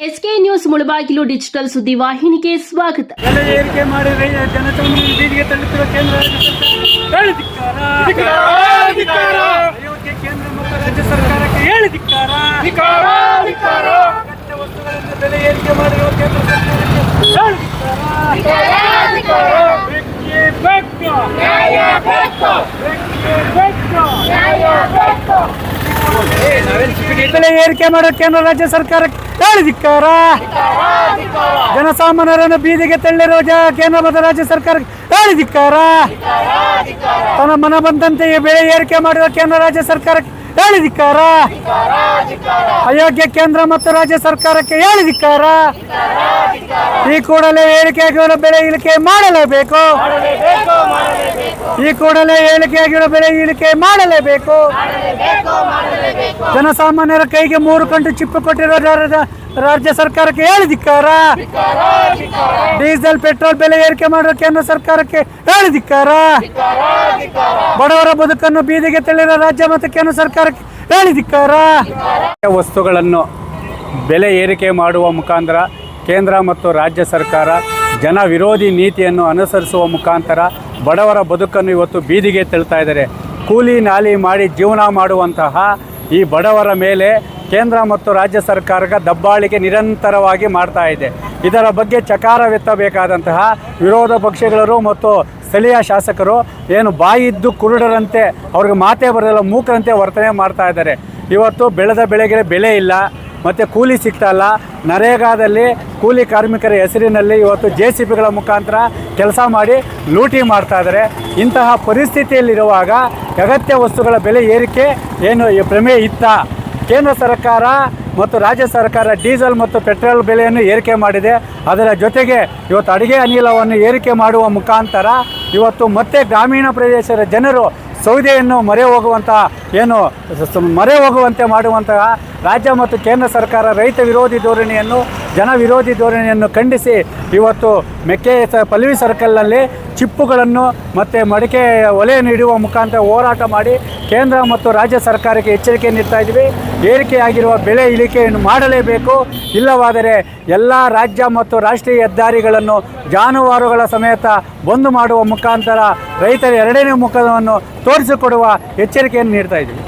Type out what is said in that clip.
SK news Mulbagal digital ಸುದ್ದಿ ವಾಹಿನಿಗೆ ಸ್ವಾಗತ ಬೆಲೆ ಏರಿಕೆ ಮಾಡಿ ರೈ- ಜನಸಾಮಾನ್ಯರ ಬೀದಿಗೆ ತಳ್ಳುತ್ತಿರುವ ಕೇಂದ್ರ ರಾಜ್ಯ ಸರ್ಕಾರ ಧಿಕ್ಕಾರ. ಅಯೋಧ್ಯೆ ಕೇಂದ್ರ ಮತ್ತು ರಾಜ್ಯ ಸರ್ಕಾರಕ್ಕೆ ಹೇಳಿ ಧಿಕ್ಕಾರ. ಅಗತ್ಯ ವಸ್ತುಗಳಿಂದ ಬೆಲೆ ಏರಿಕೆ ಮಾಡಿರುವ ಕೇಂದ್ರ ಸರ್ಕಾರಕ್ಕೆ ಹೇಳಿ ಧಿಕ್ಕಾರ. ಬೇಕೇ ಬೇಕು. ಬೇಕೇ ಬೇಕು. ಬೆಲೆ ಏರಿಕೆ ಮಾಡೋ ಕೇಂದ್ರ ರಾಜ್ಯ ಸರ್ಕಾರಕ್ಕೆ ಹೇಳಿ ಧಿಕ್ಕಾರ. ಜನಸಾಮಾನ್ಯರನ್ನು ಬೀದಿಗೆ ತಳ್ಳಿರೋ ಕೇಂದ್ರ ಮತ್ತು ರಾಜ್ಯ ಸರ್ಕಾರಕ್ಕೆ ಹೇಳಿ ಧಿಕ್ಕಾರ. ತನ್ನ ಮನ ಬಂದಂತೆ ಬೆಳೆ ಏರಿಕೆ ಮಾಡಿರೋ ಕೇಂದ್ರ ರಾಜ್ಯ ಸರ್ಕಾರಕ್ಕೆ ಹೇಳಿ ಧಿಕ್ಕಾರ. ಅಯೋಗ್ಯ ಕೇಂದ್ರ ಮತ್ತು ರಾಜ್ಯ ಸರ್ಕಾರಕ್ಕೆ ಹೇಳಿದಿಕ್ಕಾರ ಈ ಕೂಡಲೇ ಏರಿಕೆ ಬೆಳೆ ಇಳಿಕೆ ಮಾಡಲೇಬೇಕು. ಈ ಕೂಡಲೇ ಏಳಿಕೆಯಾಗಿರೋ ಬೆಲೆ ಇಳಿಕೆ ಮಾಡಲೇಬೇಕು. ಜನಸಾಮಾನ್ಯರ ಕೈಗೆ ಮೂರು ಕಂಟು ಚಿಪ್ಪು ಕೊಟ್ಟಿರೋ ರಾಜ್ಯ ಸರ್ಕಾರಕ್ಕೆ ಹೇಳಿದಿಕ್ಕಾರ ಡೀಸೆಲ್ ಪೆಟ್ರೋಲ್ ಬೆಲೆ ಏರಿಕೆ ಮಾಡಿರೋ ಕೇಂದ್ರ ಸರ್ಕಾರಕ್ಕೆ ಹೇಳಿದಿಕ್ಕಾರ ಬಡವರ ಬದುಕನ್ನು ಬೀದಿಗೆ ತಳ್ಳಿರೋ ರಾಜ್ಯ ಮತ್ತು ಕೇಂದ್ರ ಸರ್ಕಾರಕ್ಕೆ ಹೇಳಿ ಧಿಕ್ಕಾರ. ವಸ್ತುಗಳನ್ನು ಬೆಲೆ ಏರಿಕೆ ಮಾಡುವ ಮುಖಾಂತರ ಕೇಂದ್ರ ಮತ್ತು ರಾಜ್ಯ ಸರ್ಕಾರ ಜನ ವಿರೋಧಿ ನೀತಿಯನ್ನು ಅನುಸರಿಸುವ ಮುಖಾಂತರ ಬಡವರ ಬದುಕನ್ನು ಇವತ್ತು ಬೀದಿಗೆ ತಳ್ತಾ ಇದ್ದಾರೆ. ಕೂಲಿ ನಾಲಿ ಮಾಡಿ ಜೀವನ ಮಾಡುವಂತಹ ಈ ಬಡವರ ಮೇಲೆ ಕೇಂದ್ರ ಮತ್ತು ರಾಜ್ಯ ಸರ್ಕಾರಗ ದಬ್ಬಾಳಿಕೆ ನಿರಂತರವಾಗಿ ಮಾಡ್ತಾ ಇದೆ. ಇದರ ಬಗ್ಗೆ ಚಕಾರವೆತ್ತಬೇಕಾದಂತಹ ವಿರೋಧ ಪಕ್ಷಗಳರು ಮತ್ತು ಸ್ಥಳೀಯ ಶಾಸಕರು ಏನು ಬಾಯಿದ್ದು ಕುರುಡರಂತೆ ಅವ್ರಿಗೆ ಮಾತೇ ಬರೋದಿಲ್ಲ ಮೂಕರಂತೆ ವರ್ತನೆ ಮಾಡ್ತಾ ಇದ್ದಾರೆ. ಇವತ್ತು ಬೆಳೆದ ಬೆಳೆಗೆ ಬೆಲೆ ಇಲ್ಲ. ಮತ್ತು ಕೂಲಿ ಸಿಗ್ತಾ ಇಲ್ಲ ನರೇಗಾದಲ್ಲಿ ಕೂಲಿ ಕಾರ್ಮಿಕರ ಹೆಸರಿನಲ್ಲಿ ಇವತ್ತು ಜೆ ಸಿ ಬಿಗಳ ಮುಖಾಂತರ ಕೆಲಸ ಮಾಡಿ ಲೂಟಿ ಮಾಡ್ತಾಯಿದ್ದಾರೆ ಇಂತಹ ಪರಿಸ್ಥಿತಿಯಲ್ಲಿರುವಾಗ ಅಗತ್ಯ ವಸ್ತುಗಳ ಬೆಲೆ ಏರಿಕೆ ಏನು ಪ್ರಮೇಯ ಇತ್ತ? ಕೇಂದ್ರ ಸರ್ಕಾರ ಮತ್ತು ರಾಜ್ಯ ಸರ್ಕಾರ ಡೀಸೆಲ್ ಮತ್ತು ಪೆಟ್ರೋಲ್ ಬೆಲೆಯನ್ನು ಏರಿಕೆ ಮಾಡಿದೆ. ಅದರ ಜೊತೆಗೆ ಇವತ್ತು ಅಡುಗೆ ಅನಿಲವನ್ನು ಏರಿಕೆ ಮಾಡುವ ಮುಖಾಂತರ ಇವತ್ತು ಮತ್ತೆ ಗ್ರಾಮೀಣ ಪ್ರದೇಶದ ಜನರು ಸೌದೆಯನ್ನು ಮರೆ ಹೋಗುವಂತಹ ಏನು ಸ- ಹೋಗುವಂತೆ ಮಾಡುವಂತಹ ರಾಜ್ಯ ಮತ್ತು ಕೇಂದ್ರ ಸರ್ಕಾರ ರೈತ ವಿರೋಧಿ ಧೋರಣೆಯನ್ನು, ಜನ ವಿರೋಧಿ ಧೋರಣೆಯನ್ನು ಖಂಡಿಸಿ ಇವತ್ತು ಮೆಕ್ಕೆ ಪಲ್ವಿ ಸರ್ಕಲ್ನಲ್ಲಿ ಚಿಪ್ಪುಗಳನ್ನು ಮತ್ತು ಮಡಿಕೆ ಒಲೆ ನೀಡುವ ಮುಖಾಂತರ ಹೋರಾಟ ಮಾಡಿ ಕೇಂದ್ರ ಮತ್ತು ರಾಜ್ಯ ಸರ್ಕಾರಕ್ಕೆ ಎಚ್ಚರಿಕೆ ನೀಡ್ತಾ ಇದ್ದೀವಿ. ಏರಿಕೆಯಾಗಿರುವ ಬೆಲೆ ಇಳಿಕೆಯನ್ನು ಮಾಡಲೇಬೇಕು. ಇಲ್ಲವಾದರೆ ಎಲ್ಲ ರಾಜ್ಯ ಮತ್ತು ರಾಷ್ಟ್ರೀಯ ಹೆದ್ದಾರಿಗಳನ್ನು ಜಾನುವಾರುಗಳ ಸಮೇತ ಬಂದ್ ಮಾಡುವ ಮುಖಾಂತರ ರೈತರ ಎರಡನೇ ಮುಖವನ್ನು ತೋರಿಸಿಕೊಡುವ ಎಚ್ಚರಿಕೆಯನ್ನು ನೀಡ್ತಾ ಇದ್ದೀವಿ.